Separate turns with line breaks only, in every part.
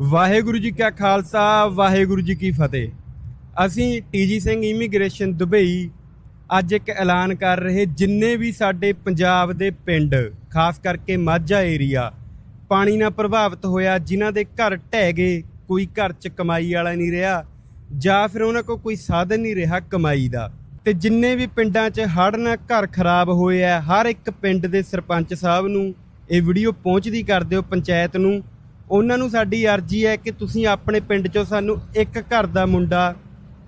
ਵਾਹਿਗੁਰੂ ਜੀ ਕਾ ਖਾਲਸਾ, ਵਾਹਿਗੁਰੂ ਜੀ ਕੀ ਫਤਿਹ। ਅਸੀਂ TG Singh immigration Dubai ਅੱਜ ਇੱਕ ਐਲਾਨ ਕਰ ਰਹੇ ਜਿੰਨੇ ਵੀ ਸਾਡੇ ਪੰਜਾਬ ਦੇ ਪਿੰਡ, ਖਾਸ ਕਰਕੇ ਮਾਝਾ ਏਰੀਆ, ਪਾਣੀ ਨਾਲ ਪ੍ਰਭਾਵਿਤ ਹੋਇਆ, ਜਿਨ੍ਹਾਂ ਦੇ ਘਰ ਢਹਿ ਗਏ, ਕੋਈ ਘਰ 'ਚ ਕਮਾਈ ਵਾਲਾ ਨਹੀਂ ਰਿਹਾ, ਜਾਂ ਫਿਰ ਉਹਨਾਂ ਕੋਲ ਕੋਈ ਸਾਧਨ ਨਹੀਂ ਰਿਹਾ ਕਮਾਈ ਦਾ। ਤੇ ਜਿੰਨੇ ਵੀ ਪਿੰਡਾਂ 'ਚ ਹੜ੍ਹ ਨਾਲ ਘਰ ਖਰਾਬ ਹੋਏ ਆ, ਹਰ ਇੱਕ ਪਿੰਡ ਦੇ ਸਰਪੰਚ ਸਾਹਿਬ ਨੂੰ ਇਹ ਵੀਡੀਓ ਪਹੁੰਚਦੀ ਕਰ ਦਿਓ ਪੰਚਾਇਤ ਨੂੰ। ਉਹਨਾਂ ਨੂੰ ਸਾਡੀ ਅਰਜ਼ੀ ਹੈ ਕਿ ਤੁਸੀਂ ਆਪਣੇ ਪਿੰਡ 'ਚੋਂ ਸਾਨੂੰ ਇੱਕ ਘਰ ਦਾ ਮੁੰਡਾ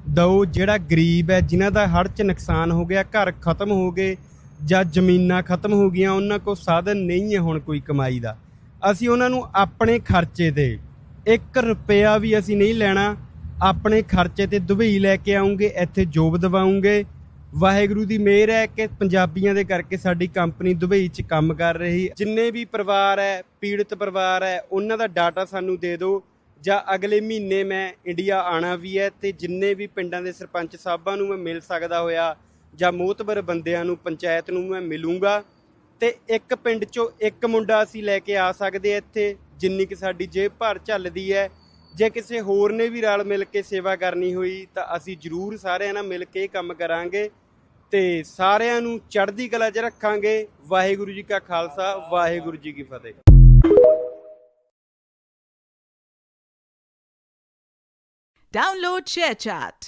ਦਿਓ ਜਿਹੜਾ ਗਰੀਬ ਹੈ, ਜਿਨ੍ਹਾਂ ਦਾ ਹੜ੍ਹ 'ਚ ਨੁਕਸਾਨ ਹੋ ਗਿਆ, ਘਰ ਖਤਮ ਹੋ ਗਏ ਜਾਂ ਜ਼ਮੀਨਾਂ ਖਤਮ ਹੋ ਗਈਆਂ, ਉਹਨਾਂ ਕੋਲ ਸਾਧਨ ਨਹੀਂ ਹੈ ਹੁਣ ਕੋਈ ਕਮਾਈ ਦਾ। ਅਸੀਂ ਉਹਨਾਂ ਨੂੰ ਆਪਣੇ ਖਰਚੇ ਤੇ 1 ਰੁਪਿਆ ਵੀ ਅਸੀਂ ਨਹੀਂ ਲੈਣਾ। ਆਪਣੇ ਖਰਚੇ ਤੇ ਦੁਬਈ ਲੈ ਕੇ ਆਉਂਗੇ, ਇੱਥੇ ਜੋਬ ਦਿਵਾਉਂਗੇ। ਵਾਹਿਗੁਰੂ ਦੀ ਮਿਹਰ ਹੈ ਕਿ ਪੰਜਾਬੀਆਂ ਦੇ ਕਰਕੇ ਸਾਡੀ ਕੰਪਨੀ ਦੁਬਈ 'ਚ ਕੰਮ ਕਰ ਰਹੀ ਹੈ। ਜਿੰਨੇ ਵੀ ਪਰਿਵਾਰ ਹੈ, ਪੀੜਤ ਪਰਿਵਾਰ ਹੈ, ਉਹਨਾਂ ਦਾ ਡਾਟਾ ਸਾਨੂੰ ਦੇ ਦਿਓ। ਜਾਂ ਅਗਲੇ ਮਹੀਨੇ ਮੈਂ ਇੰਡੀਆ ਆਣਾ ਵੀ ਹੈ ਤੇ ਜਿੰਨੇ ਵੀ ਪਿੰਡਾਂ ਦੇ ਸਰਪੰਚ ਸਾਹਿਬਾਂ ਨੂੰ ਮੈਂ ਮਿਲ ਸਕਦਾ ਹੋਇਆ ਜਾਂ ਮੋਤਬਰ ਬੰਦਿਆਂ ਨੂੰ, ਪੰਚਾਇਤ ਨੂੰ ਮੈਂ ਮਿਲੂੰਗਾ। ਤੇ ਇੱਕ ਪਿੰਡ 'ਚੋਂ ਇੱਕ ਮੁੰਡਾ ਅਸੀਂ ਲੈ ਕੇ ਆ ਸਕਦੇ ਇੱਥੇ, ਜਿੰਨੀ ਕਿ ਸਾਡੀ ਜੇਬ ਭਰ ਚੱਲਦੀ ਹੈ। ਜੇ ਕਿਸੇ ਹੋਰ ਨੇ ਵੀ ਰਲ ਮਿਲ ਕੇ ਸੇਵਾ ਕਰਨੀ ਹੋਈ ਤਾਂ ਅਸੀਂ ਜ਼ਰੂਰ ਸਾਰਿਆਂ ਨਾਲ ਮਿਲ ਕੇ ਕੰਮ ਕਰਾਂਗੇ। ਤੇ ਸਾਰਿਆਂ ਨੂੰ ਚੜ੍ਹਦੀ ਕਲਾ 'ਚ ਰੱਖਾਂਗੇ ਵਾਹਿਗੁਰੂ ਜੀ ਕਾ ਖਾਲਸਾ, ਵਾਹਿਗੁਰੂ ਜੀ ਕੀ ਫਤਿਹ
Download ShareChat.